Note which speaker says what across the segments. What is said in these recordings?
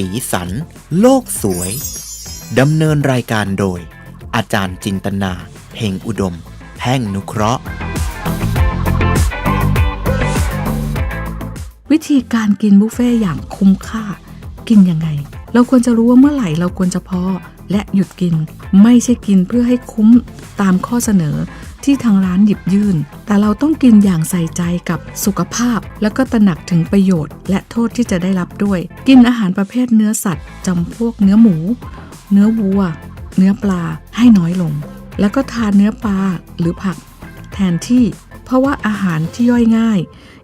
Speaker 1: สีสัน โลกสวย ดำเนินรายการโดย อาจารย์จินตนา เพ่งอุดม แพ่งนุเคราะห์
Speaker 2: วิธีการกินบุฟเฟ่ต์อย่างคุ้มค่า กินยังไง เราควรจะรู้ว่าเมื่อไหร่เราควรจะพอและหยุดกิน ไม่ใช่กินเพื่อให้คุ้มตามข้อเสนอ ที่ทางร้านหยิบยื่น แต่เราต้องกินอย่างใส่ใจกับสุขภาพ แล้วก็ตระหนักถึงประโยชน์ และโทษที่จะได้รับด้วย กินอาหารประเภทเนื้อสัตว์จำพวกเนื้อหมู เนื้อวัว เนื้อปลาให้น้อยลง แล้วก็ทานเนื้อปลาหรือผัก แทนที่ เพราะว่าอาหารที่ย่อยง่าย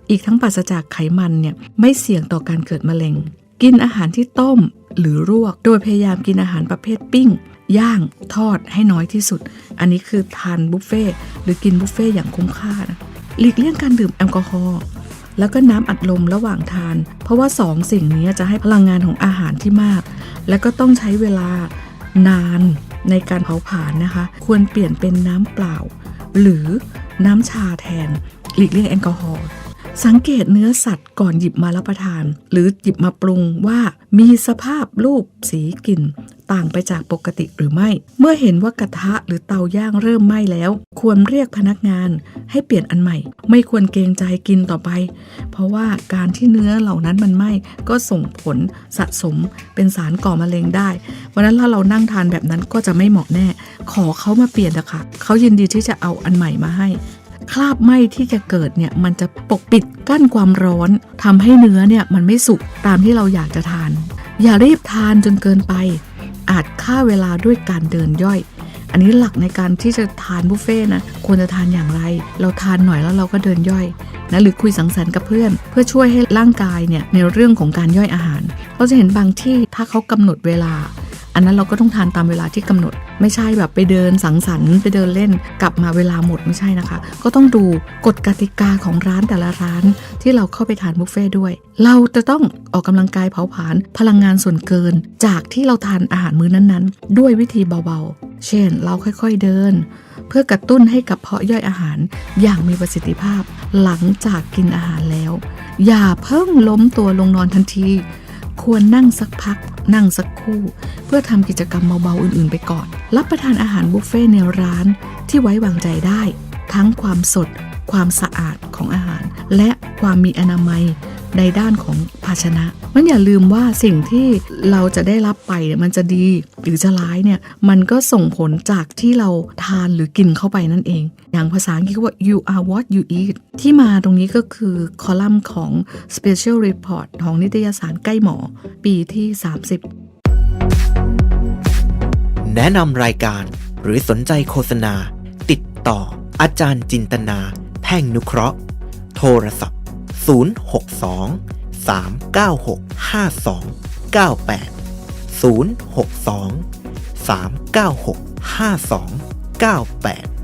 Speaker 2: อีกทั้งปราศจากไขมันเนี่ยไม่เสี่ยงต่อการเกิดมะเร็ง กินอาหารที่ต้มหรือลวก โดยพยายามกินอาหารประเภทปิ้ง ย่างทอดให้น้อยที่สุด อันนี้คือทานบุฟเฟ่ต์หรือกินบุฟเฟ่ต์อย่างคุ้มค่านะหลีกเลี่ยงการดื่มแอลกอฮอล์แล้วก็น้ำอัดลมระหว่างทาน เพราะว่าสองสิ่งนี้จะให้พลังงานของอาหารที่มาก และก็ต้องใช้เวลานานในการเผาผลาญนะคะ ควรเปลี่ยนเป็นน้ำเปล่า หรือน้ำชาแทน หลีกเลี่ยงแอลกอฮอล์ สังเกตเนื้อสัตว์ก่อนหยิบมารับประทาน หรือหยิบมาปรุงว่ามีสภาพรูปสีกลิ่น ต่างไปจากปกติหรือไม่ เมื่อเห็นว่ากระทะหรือเตาย่างเริ่มไหม้แล้ว ควรเรียกพนักงานให้เปลี่ยนอันใหม่ ไม่ควรเกรงใจกินต่อไป เพราะว่าการที่เนื้อเหล่านั้นมันไหม้ก็ส่งผลสะสมเป็นสารก่อมะเร็งได้วันนั้นถ้าเรานั่งทานแบบนั้นก็จะไม่เหมาะแน่ ขอเขามาเปลี่ยนนะคะเขายินดีที่จะเอาอันใหม่มาให้ คราบไหม้ที่จะเกิดเนี่ยมันจะปกปิดกั้นความร้อนทำให้เนื้อเนี่ยมันไม่สุกตามที่เราอยากจะทาน อย่ารีบทานจนเกินไป อาจฆ่าเวลาด้วยการเดินย่อย อันนี้หลักในการที่จะทานบุฟเฟ่นะควรจะทานอย่างไร เราทานหน่อยแล้วเราก็เดินย่อยนะหรือคุยสังสรรค์กับเพื่อน เพื่อช่วยให้ร่างกายเนี่ยในเรื่องของการย่อยอาหาร เราจะเห็นบางที่ถ้าเขากำหนดเวลา อันนั้นเราก็ต้องทานตามเวลาที่กำหนด ไม่ใช่แบบไปเดินสังสรรค์ไปเดินเล่นกลับมาเวลาหมดไม่ใช่นะคะ ก็ต้องดูกฎกติกาของร้านแต่ละร้าน ที่เราเข้าไปทานบุฟเฟ่ด้วย เราจะต้องออกกำลังกายเผาผลาญพลังงานส่วนเกิน จากที่เราทานอาหารมื้อนั้นๆ ด้วยวิธีเบาๆ เช่น เราค่อยๆเดิน เพื่อกระตุ้นให้กับเพาะย่อยอาหารอย่างมีประสิทธิภาพ หลังจากกินอาหารแล้ว อย่าเพิ่งล้มตัวลงนอนทันที ควรนั่งสักพัก นั่งสักคู่ เพื่อทำกิจกรรมเบาๆอื่นๆ ไปก่อน รับประทานอาหารบุฟเฟ่ในร้านที่ไว้วางใจได้ ทั้งความสด ความสะอาดของอาหาร และความมีอนามัย ในด้านของภาชนะ มันอย่าลืมว่าสิ่งที่เราจะได้รับไปเนี่ยมันจะดีหรือจะร้ายเนี่ยมันก็ส่งผลจากที่เราทานหรือกินเข้าไปนั่นเอง อย่างภาษาอังกฤษว่า you are what you eat ที่มาตรงนี้ก็คือคอลัมน์ของ Special Report ของนิตยสารใกล้หมอ ปีที่ 30
Speaker 1: แนะนำรายการหรือสนใจโฆษณา ติดต่ออาจารย์จินตนา แพ่งนุเคราะห์ โทรศัพท์ 062 396 5298 062 396 5298